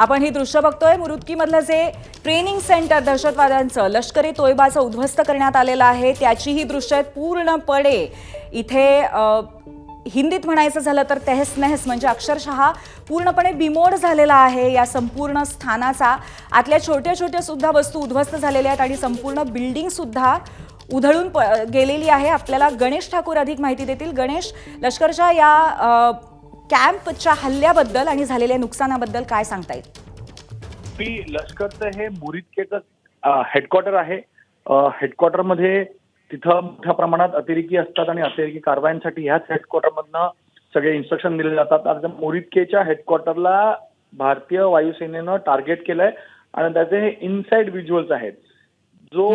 आपण ही दृश्य बघतोय. मुरुदकीमधलं जे ट्रेनिंग सेंटर दहशतवाद्यांचं लष्करी तोयबाचं उद्ध्वस्त करण्यात आलेलं आहे त्याची ही दृश्य आहेत. पूर्णपणे इथे हिंदीत म्हणायचं झालं तर तहस नहस म्हणजे अक्षरशः पूर्णपणे बिमोड झालेला आहे या संपूर्ण स्थानाचा. आतल्या छोट्या छोट्या सुद्धा वस्तू उद्ध्वस्त झालेल्या आहेत आणि संपूर्ण बिल्डिंग सुद्धा उधळून प गेलेली आहे. आपल्याला गणेश ठाकूर अधिक माहिती देतील. गणेश लष्करच्या या कॅम्पच्या हल्ल्याबद्दल आणि झालेल्या नुकसानाबद्दल काय सांगता येईल? लष्करचं हे मुरिदकेचं हेडक्वार्टर आहे. हेडक्वार्टरमध्ये तिथं मोठ्या प्रमाणात अतिरेकी असतात आणि अतिरेकी कारवायांसाठी ह्याच हेडक्वार्टरमधनं सगळे इन्स्ट्रक्शन दिले जातात. आता मुरिदकेच्या हेडक्वार्टरला भारतीय वायुसेनेनं टार्गेट केलंय आणि त्याचे हे इनसाइड व्हिज्युअल्स आहेत. जो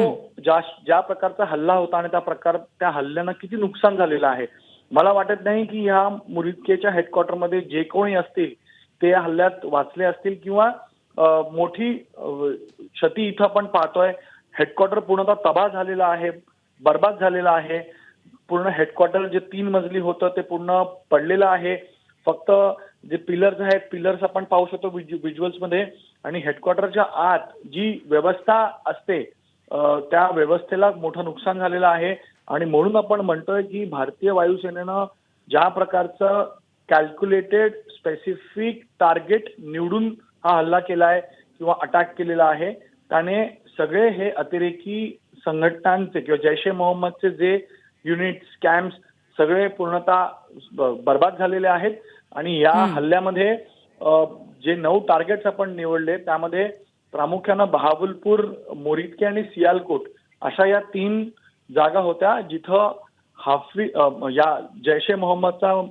ज्या ज्या प्रकारचा हल्ला होता आणि त्या प्रकार त्या हल्ल्यानं किती नुकसान झालेलं आहे मला वाटत नाही की ह्या मुरिदकेच्या हेडक्वार्टरमध्ये जे कोणी असतील ते या हल्ल्यात वाचले असतील किंवा मोठी क्षती इथं आपण पाहतोय. हेडक्वार्टर पूर्णतः तबाह झालेला आहे बर्बाद झालेला आहे. पूर्ण हेडक्वार्टर जे तीन मजली होतं ते पूर्ण पडलेलं आहे. फक्त जे पिलर्स आहेत पिलर्स आपण पाहू शकतो व्हिज्युअल्समध्ये. आणि हेडक्वार्टरच्या आत जी व्यवस्था असते त्या व्यवस्थेला मोठं नुकसान झालेलं आहे. आणि म्हणून आपण म्हणतोय की भारतीय वायुसेनेनं ज्या प्रकारचं कॅल्क्युलेटेड स्पेसिफिक टार्गेट निवडून हा हल्ला केलाय किंवा अटॅक केलेला आहे त्याने सगळे हे अतिरेकी संघटनांचे किंवा जैश ए मोहम्मदचे जे युनिट्स कॅम्प्स सगळे पूर्णतः बर्बाद झालेले आहेत. आणि या हल्ल्यामध्ये जे नऊ टार्गेट्स आपण निवडले त्यामध्ये प्रामुख्यानं बहावलपूर मोरिदके आणि सियालकोट अशा या तीन जागा होत्या जिथं हाफी या जैश ए मोहम्मदचा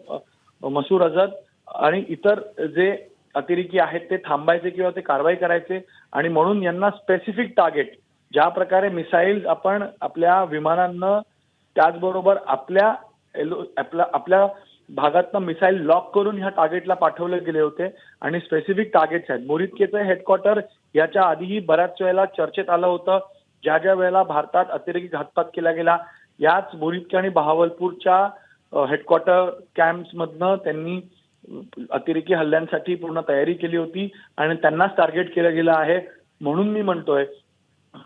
मसूर अझद आणि इतर जे अतिरेकी आहेत ते थांबायचे किंवा ते कारवाई करायचे. आणि म्हणून यांना स्पेसिफिक टार्गेट ज्या प्रकारे मिसाईल आपण आपल्या विमानांना त्याचबरोबर आपल्या एलो- आपल्या आपल्या भागातनं मिसाईल लॉक करून ह्या टार्गेटला पाठवले गेले होते. आणि स्पेसिफिक टार्गेट्स आहेत. मोरितकेचं हेडक्वार्टर याच्या आधीही बऱ्याच वेळेला चर्चेत आलं होतं. ज्या ज्या वेळेला भारतात अतिरेकी घातपात केला गेला याच मुरिदके आणि बहावलपूरच्या हेडक्वार्टर कॅम्पमधनं त्यांनी अतिरेकी हल्ल्यांसाठी पूर्ण तयारी केली होती आणि त्यांनाच टार्गेट केलं गेलं आहे. म्हणून मी म्हणतोय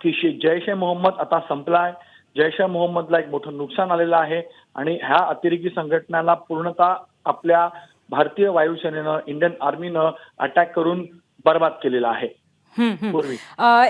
की जैश ए मोहम्मद आता संपलाय. जैश ए मोहम्मदला एक मोठं नुकसान आलेलं आहे आणि ह्या अतिरेकी संघटनाला पूर्णतः आपल्या भारतीय वायुसेनेनं इंडियन आर्मीनं अटॅक करून बर्बाद केलेला आहे. पूर्वी.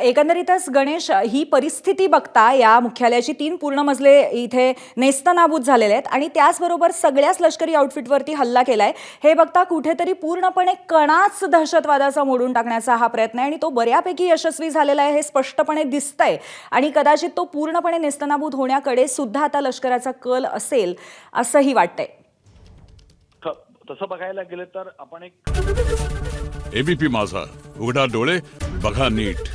एकंदरीतच गणेश ही परिस्थिती बघता या मुख्यालयाची तीन पूर्ण मजले इथे नेस्तनाबूत झालेले आहेत आणि त्याचबरोबर सगळ्याच लष्करी आउटफिटवरती हल्ला केलाय. हे बघता कुठेतरी पूर्णपणे कणाच दहशतवादाचा मोडून टाकण्याचा हा प्रयत्न आहे आणि तो बऱ्यापैकी यशस्वी झालेला आहे हे स्पष्टपणे दिसतंय. आणि कदाचित तो पूर्णपणे नेस्तनाबूत होण्याकडे सुद्धा आता लष्कराचा कल असेल असंही वाटतंय. तसं बघायला गेलं तर आपण एक एबीपी माझा. उघडा डोळे बघा नीट.